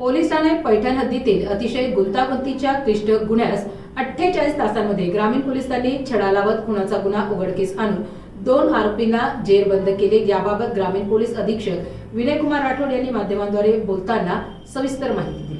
पोलिसांनी पैठण हद्दीतील अतिशय गुंतागुंतीच्या क्लिष्ट गुन्ह्यास अठ्ठेचाळीस तासांमध्ये ग्रामीण पोलिसांनी छडा लावत खुनाचा गुन्हा उघडकीस आणून दोन आरोपींना जेरबंद केले. याबाबत ग्रामीण पोलीस अधीक्षक विनयकुमार राठोड यांनी माध्यमांद्वारे बोलताना सविस्तर माहिती दिली.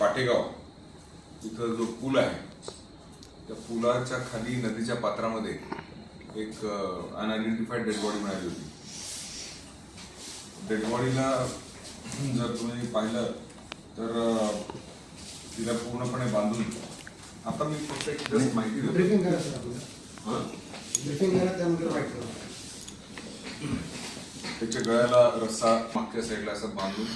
पाटेगाव. इथं जो पूल आहे त्या पुलाच्या खाली नदीच्या पात्रामध्ये एक अनआयडेंटिफाईड डेड बॉडी मिळाली होती. डेड बॉडीला जर तुम्ही पाहिलं तर तिला पूर्णपणे बांधून आता मी फक्त एक just माहिती देतो. हं? त्याच्या गळ्याला रस्सा मागच्या साईडला असं बांधून